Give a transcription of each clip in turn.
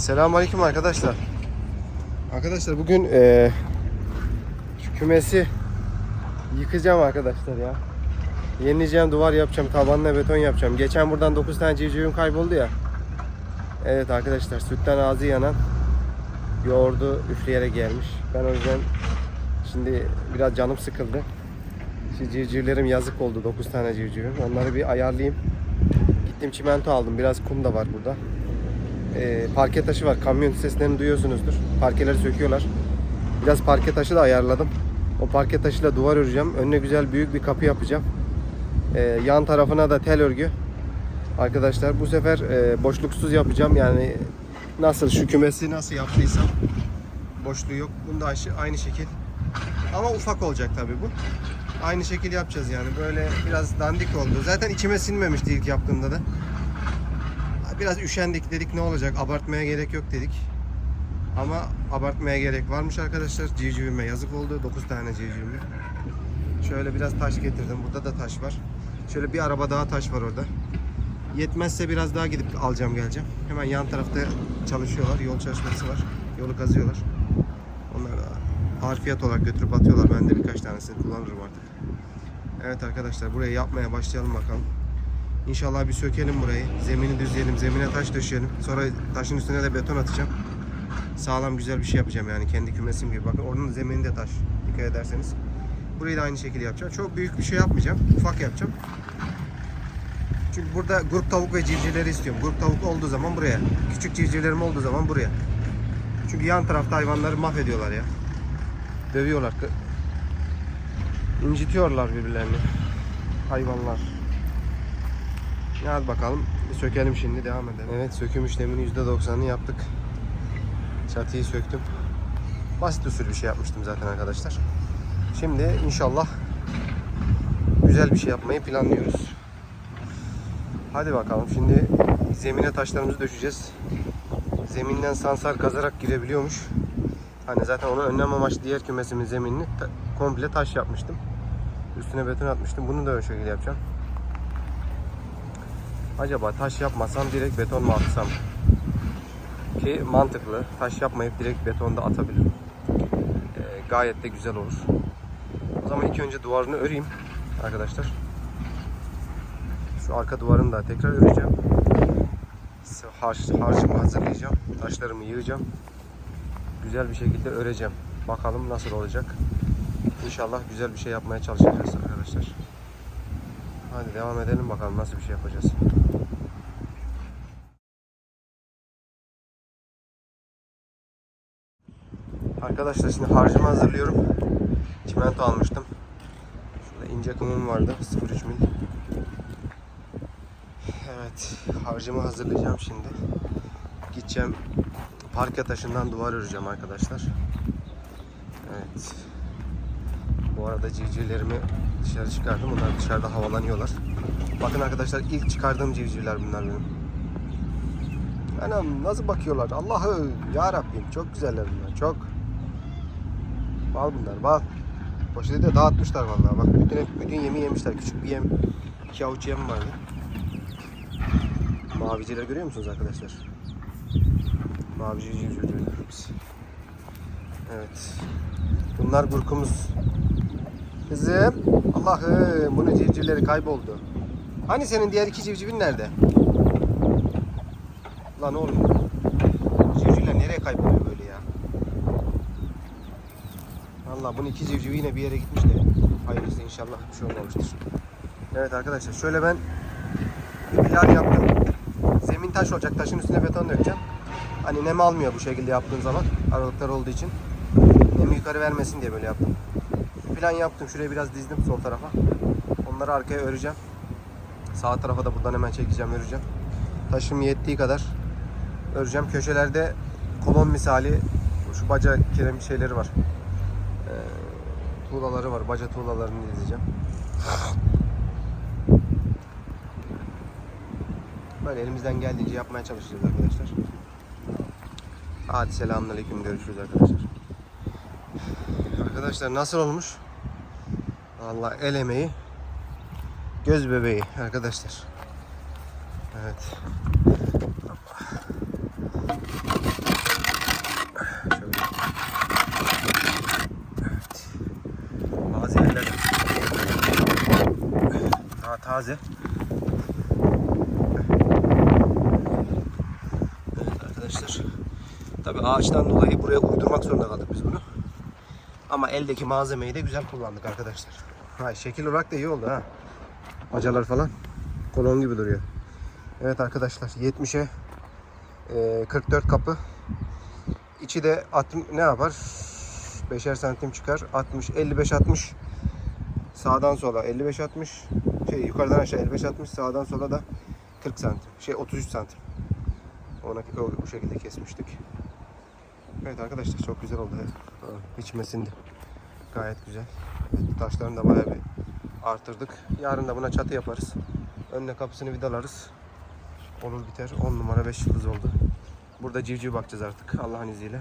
Selamünaleyküm arkadaşlar. Arkadaşlar bugün eee, şu kümesi yıkacağım arkadaşlar ya. Yenileyeceğim, duvar yapacağım, tabanla beton yapacağım. Geçen buradan 9 tane civcivim kayboldu ya. Evet arkadaşlar sütten ağzı yanan yoğurdu üfleyerek gelmiş. Ben o yüzden şimdi biraz canım sıkıldı. Şu civcivlerim yazık oldu 9 tane civcivim. Onları bir ayarlayayım. Gittim çimento aldım. Biraz kum da var burada. Ee, parke taşı var. Kamyon seslerini duyuyorsunuzdur. Parkeleri söküyorlar. Biraz parke taşı da ayarladım. O parke taşıyla duvar öreceğim. Önüne güzel büyük bir kapı yapacağım. Ee, yan tarafına da tel örgü. Arkadaşlar bu sefer e, boşluksuz yapacağım. Yani nasıl şu kümesi nasıl yaptıysam boşluğu yok. Bunda aynı- şekil. Ama ufak olacak tabii bu. Aynı şekil yapacağız yani. Böyle biraz dandik oldu. Zaten içime sinmemişti ilk yaptığımda da. Biraz üşendik dedik ne olacak abartmaya gerek yok dedik. Ama abartmaya gerek varmış arkadaşlar. Civcivime yazık oldu. 9 tane civcivime. Şöyle biraz taş getirdim. Burada da taş var. Şöyle bir araba daha taş var orada. Yetmezse biraz daha gidip alacağım geleceğim. Hemen yan tarafta çalışıyorlar. Yol çalışması var. Yolu kazıyorlar. Onlar da harfiyat olarak götürüp atıyorlar. Ben de birkaç tanesini kullanırım artık. Evet arkadaşlar burayı yapmaya başlayalım bakalım. İnşallah bir sökelim burayı. Zemini düzleyelim. Zemine taş döşeyelim. Sonra taşın üstüne de beton atacağım. Sağlam güzel bir şey yapacağım yani kendi kümesim gibi. Bakın oranın zemini de taş. Dikkat ederseniz. Burayı da aynı şekilde yapacağım. Çok büyük bir şey yapmayacağım. Ufak yapacağım. Çünkü burada grup tavuk ve civcivleri istiyorum. Grup tavuk olduğu zaman buraya. Küçük civcivlerim olduğu zaman buraya. Çünkü yan tarafta hayvanları mahvediyorlar ya. Dövüyorlar. İncitiyorlar birbirlerini. Hayvanlar. Ya Hadi bakalım. Sökelim şimdi devam edelim. Evet söküm işleminin %90'ını yaptık. Çatıyı söktüm. Basit usul bir şey yapmıştım zaten arkadaşlar. Şimdi inşallah güzel bir şey yapmayı planlıyoruz. Hadi bakalım şimdi zemine taşlarımızı döşeceğiz. Zeminden sansar kazarak girebiliyormuş. Hani zaten onu önlem amaçlı diğer kümesimin zeminini komple taş yapmıştım. Üstüne beton atmıştım. Bunu da o şekilde yapacağım. Acaba taş yapmasam direkt beton mu atsam? Ki mantıklı. Taş yapmayıp direkt betonda atabilirim. Ee, gayet de güzel olur. O zaman ilk önce duvarını öreyim arkadaşlar. Şu arka duvarını da tekrar öreceğim. Harç, harcımı hazırlayacağım. Taşlarımı yığacağım. Güzel bir şekilde öreceğim. Bakalım nasıl olacak. İnşallah güzel bir şey yapmaya çalışacağız arkadaşlar. Hadi devam edelim bakalım nasıl bir şey yapacağız. Arkadaşlar şimdi harcımı hazırlıyorum. Çimento almıştım. Şurada ince kumum vardı. 0.3 mil. Evet. Harcımı hazırlayacağım şimdi. Gideceğim. Parke taşından duvar öreceğim arkadaşlar. Evet. Bu arada civcivlerimi dışarı çıkardım. Bunlar dışarıda havalanıyorlar. Bakın arkadaşlar ilk çıkardığım civcivler bunlar benim. Anam nasıl bakıyorlar? Allah'ı ya Rabbim çok güzeller bunlar çok. Bal bunlar bal. Poşeti de dağıtmışlar vallahi. Bak bütün bütün yemi yemişler. Küçük bir yem, iki avuç yem vardı. Maviciler görüyor musunuz arkadaşlar? Mavici civcivler. Evet. Bunlar gurkumuz. Kızım. Allah'ım bunun civcivleri kayboldu. Hani senin diğer iki civcivin nerede? Lan oğlum. Civcivler nereye kayboluyor böyle ya? Valla bunun iki civcivi yine bir yere gitmiş de. Hayırlısı inşallah bir şey olmamıştır. Evet arkadaşlar şöyle ben bir plan yaptım. Zemin taş olacak. Taşın üstüne beton dökeceğim. Hani nem almıyor bu şekilde yaptığın zaman. Aralıklar olduğu için. Nemi yukarı vermesin diye böyle yaptım. Plan yaptım. Şuraya biraz dizdim sol tarafa. Onları arkaya öreceğim. Sağ tarafa da buradan hemen çekeceğim, öreceğim. Taşım yettiği kadar öreceğim. Köşelerde kolon misali şu baca kiremit şeyleri var. Ee, tuğlaları var. Baca tuğlalarını dizeceğim. Böyle elimizden geldiğince yapmaya çalışacağız arkadaşlar. Hadi selamünaleyküm görüşürüz arkadaşlar. Arkadaşlar nasıl olmuş? Valla el emeği göz bebeği arkadaşlar. Evet. Şöyle. Evet. Bazı yerler daha taze. Evet arkadaşlar. Tabi ağaçtan dolayı buraya uydurmak zorunda kaldık. Eldeki malzemeyi de güzel kullandık arkadaşlar. Ha, şekil olarak da iyi oldu ha. Bacalar falan kolon gibi duruyor. Evet arkadaşlar 70'e e, 44 kapı. İçi de 60, ne yapar? 5'er santim çıkar. 60 55 60 sağdan sola 55 60 şey yukarıdan aşağı 55 60 sağdan sola da 40 santim. Şey 33 santim. Ona bu şekilde kesmiştik. Evet arkadaşlar çok güzel oldu. Ha, İçime sindi. Gayet güzel. Evet, taşlarını da bayağı bir artırdık. Yarın da buna çatı yaparız. Önüne kapısını vidalarız. Olur biter. 10 numara 5 yıldız oldu. Burada civciv bakacağız artık Allah'ın izniyle.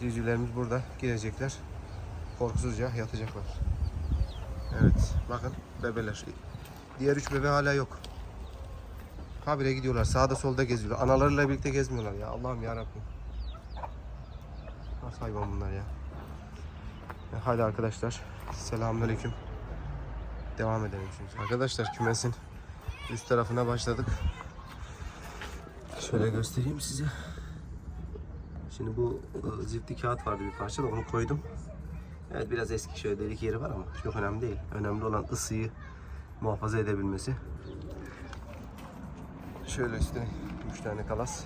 Civcivlerimiz burada girecekler. Korkusuzca yatacaklar. Evet bakın bebeler. Diğer üç bebe hala yok. Habire gidiyorlar. Sağda solda geziyorlar. Analarıyla birlikte gezmiyorlar ya. Allah'ım ya Rabbim. Nasıl hayvan bunlar ya? Hadi arkadaşlar. Selamünaleyküm. Devam edelim şimdi. Arkadaşlar kümesin üst tarafına başladık. Şöyle göstereyim size. Şimdi bu e, zifti kağıt vardı bir parça da onu koydum. Evet biraz eski şöyle delik yeri var ama çok önemli değil. Önemli olan ısıyı muhafaza edebilmesi. Şöyle üstüne 3 tane kalas.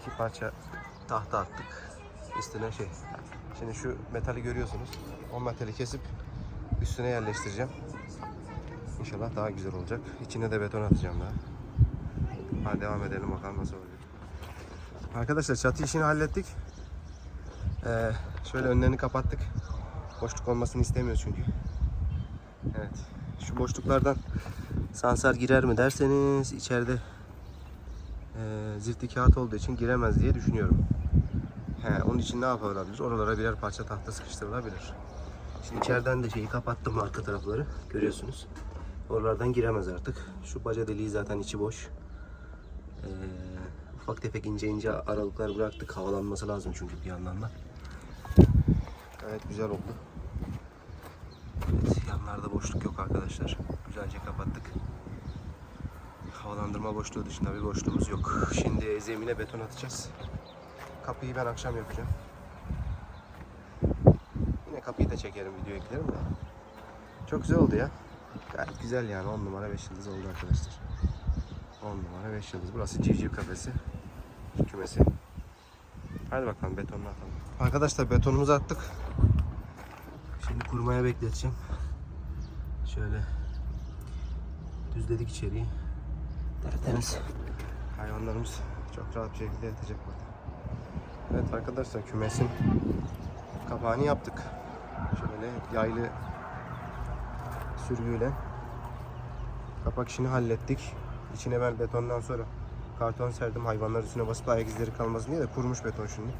iki parça tahta attık. Üstüne şey. Şimdi şu metali görüyorsunuz. O metali kesip üstüne yerleştireceğim. İnşallah daha güzel olacak. İçine de beton atacağım daha. Hadi devam edelim bakalım nasıl oluyor. Arkadaşlar çatı işini hallettik. Ee, şöyle önlerini kapattık. Boşluk olmasını istemiyoruz çünkü. Evet. Şu boşluklardan sansar girer mi derseniz içeride e, zifti kağıt olduğu için giremez diye düşünüyorum. He, onun için ne yapılabilir? Oralara birer parça tahta sıkıştırılabilir. Şimdi içeriden de şeyi kapattım arka tarafları. Görüyorsunuz. Oralardan giremez artık. Şu baca deliği zaten içi boş. Ee, ufak tefek ince ince aralıklar bıraktık. Havalanması lazım çünkü bir yandan da. Gayet güzel oldu. Evet, yanlarda boşluk yok arkadaşlar. Güzelce kapattık. Havalandırma boşluğu dışında bir boşluğumuz yok. Şimdi zemine beton atacağız. Kapıyı ben akşam yapacağım. Yine kapıyı da çekerim, video eklerim de. Çok güzel oldu ya. Gayet güzel yani. 10 numara 5 yıldız oldu arkadaşlar. 10 numara 5 yıldız. Burası civciv kafesi. Kümesi. Hadi bakalım betonunu atalım. Arkadaşlar betonumuzu attık. Şimdi kurumaya bekleteceğim. Şöyle düzledik içeriği. Tertemiz. Hayvanlarımız çok rahat bir şekilde yatacak burada. Evet arkadaşlar kümesin kapağını yaptık. Şöyle yaylı sürgüyle kapak işini hallettik. İçine ben betondan sonra karton serdim hayvanlar üstüne basıp ayak izleri kalmasın diye de kurumuş beton şimdi.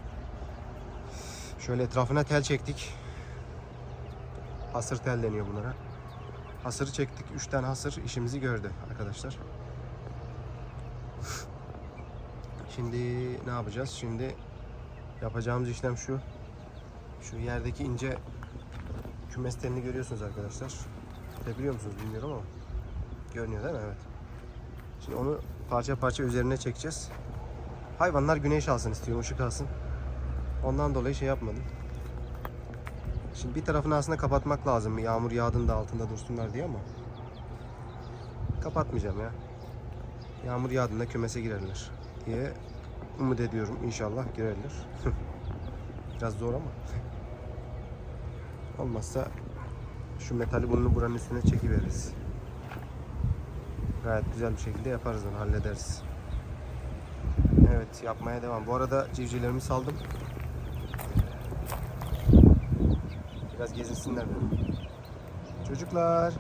Şöyle etrafına tel çektik. Hasır tel deniyor bunlara. Hasırı çektik. 3 tane hasır işimizi gördü arkadaşlar. Şimdi ne yapacağız? Şimdi yapacağımız işlem şu. Şu yerdeki ince kümes telini görüyorsunuz arkadaşlar. Görebiliyor musunuz bilmiyorum ama. Görünüyor değil mi? Evet. Şimdi onu parça parça üzerine çekeceğiz. Hayvanlar güneş alsın istiyorum, ışık alsın. Ondan dolayı şey yapmadım. Şimdi bir tarafını aslında kapatmak lazım. Yağmur yağdığında altında dursunlar diye ama. Kapatmayacağım ya. Yağmur yağdığında kümese girerler diye umut ediyorum. İnşallah girerler. Biraz zor ama. Olmazsa şu metali bunun buranın üstüne çekiveririz. Gayet güzel bir şekilde yaparız onu hallederiz. Evet yapmaya devam. Bu arada civcivlerimi saldım. Biraz gezinsinler dedim. Çocuklar.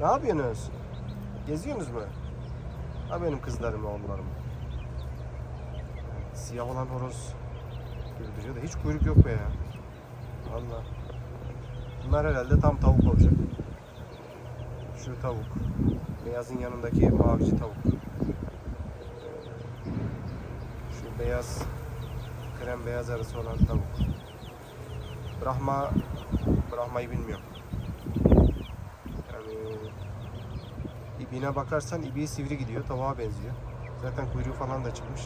Ne yapıyorsunuz? Geziyorsunuz mu? Ha benim kızlarım, oğullarım. Siyah olan horoz güldürüyor da hiç kuyruk yok be ya. Valla. Bunlar herhalde tam tavuk olacak. Şu tavuk. Beyazın yanındaki mavici tavuk. Şu beyaz krem beyaz arası olan tavuk. Brahma Brahma'yı bilmiyorum. Yani İbiğine bakarsan ibiği sivri gidiyor. Tavuğa benziyor. Zaten kuyruğu falan da çıkmış.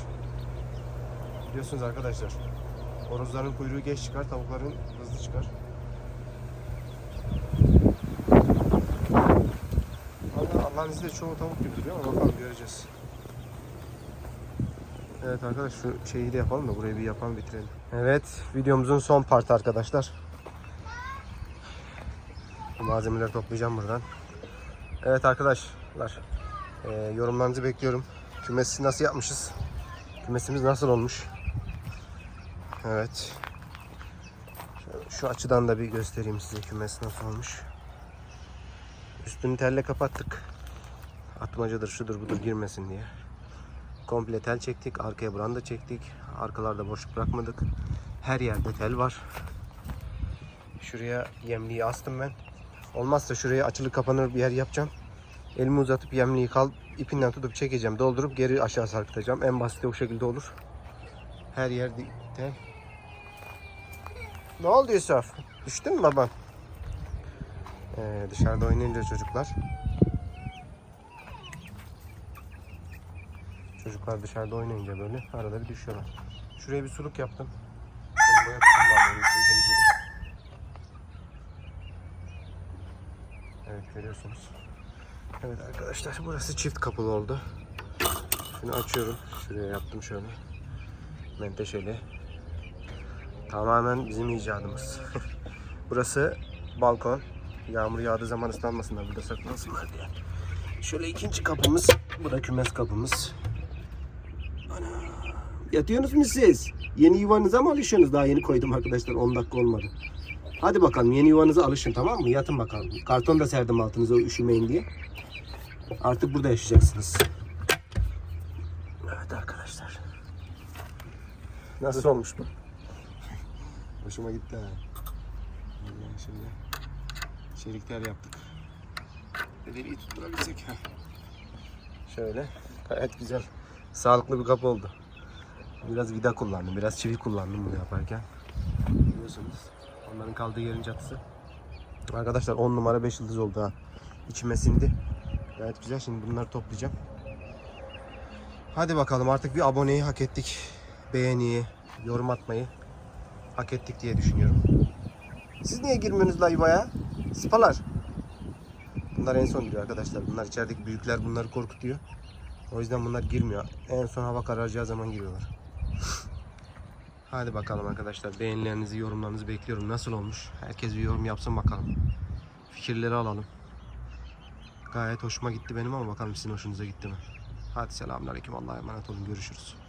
Biliyorsunuz arkadaşlar. Horozların kuyruğu geç çıkar, tavukların hızlı çıkar. Ama Allah'ın izniyle çoğu tavuk gibi duruyor ama bakalım göreceğiz. Evet arkadaş şu şeyi de yapalım da burayı bir yapalım bitirelim. Evet videomuzun son partı arkadaşlar. Bu malzemeleri toplayacağım buradan. Evet arkadaşlar e, yorumlarınızı bekliyorum. Kümesi nasıl yapmışız? Kümesimiz nasıl olmuş? Evet. Şu açıdan da bir göstereyim size kümes nasıl olmuş. Üstünü telle kapattık. Atmacadır şudur budur girmesin diye. Komple tel çektik. Arkaya branda çektik. Arkalarda boşluk bırakmadık. Her yerde tel var. Şuraya yemliği astım ben. Olmazsa şuraya açılı kapanır bir yer yapacağım. Elimi uzatıp yemliği kal ipinden tutup çekeceğim. Doldurup geri aşağı sarkıtacağım. En basit o şekilde olur. Her yer di- tel. Ne oldu Yusuf? Düştün mü baba? Ee, dışarıda oynayınca çocuklar. Çocuklar dışarıda oynayınca böyle arada bir düşüyorlar. Şuraya bir suluk yaptım. Evet görüyorsunuz. Evet arkadaşlar burası çift kapılı oldu. Şunu açıyorum. Şuraya yaptım şöyle. Menteşeli. Tamamen bizim icadımız. burası balkon. Yağmur yağdığı zaman ıslanmasınlar burada saklansınlar diye. Şöyle ikinci kapımız. Bu da kümes kapımız. Ana. Yatıyorsunuz mu siz? Yeni yuvanıza mı alışıyorsunuz? Daha yeni koydum arkadaşlar 10 dakika olmadı. Hadi bakalım yeni yuvanıza alışın tamam mı? Yatın bakalım. Karton da serdim altınıza üşümeyin diye. Artık burada yaşayacaksınız. Evet arkadaşlar. Nasıl olmuş bu? Hoşuma gitti ha. Vallahi şimdi çelikler yaptık. İyi tutturabilsek ha. Şöyle gayet güzel. Sağlıklı bir kapı oldu. Biraz vida kullandım, biraz çivi kullandım bunu yaparken. Biliyorsunuz. Onların kaldığı yerin çatısı. Arkadaşlar 10 numara 5 yıldız oldu ha. İçime sindi. Gayet güzel. Şimdi bunları toplayacağım. Hadi bakalım artık bir aboneyi hak ettik. Beğeniyi, yorum atmayı hak ettik diye düşünüyorum. Siz niye girmiyorsunuz la yuvaya? Sıpalar. Bunlar en son giriyor arkadaşlar. Bunlar içerideki büyükler bunları korkutuyor. O yüzden bunlar girmiyor. En son hava kararacağı zaman giriyorlar. Hadi bakalım arkadaşlar. Beğenilerinizi, yorumlarınızı bekliyorum. Nasıl olmuş? Herkes bir yorum yapsın bakalım. Fikirleri alalım. Gayet hoşuma gitti benim ama bakalım sizin hoşunuza gitti mi? Hadi selamünaleyküm. Allah'a emanet olun. Görüşürüz.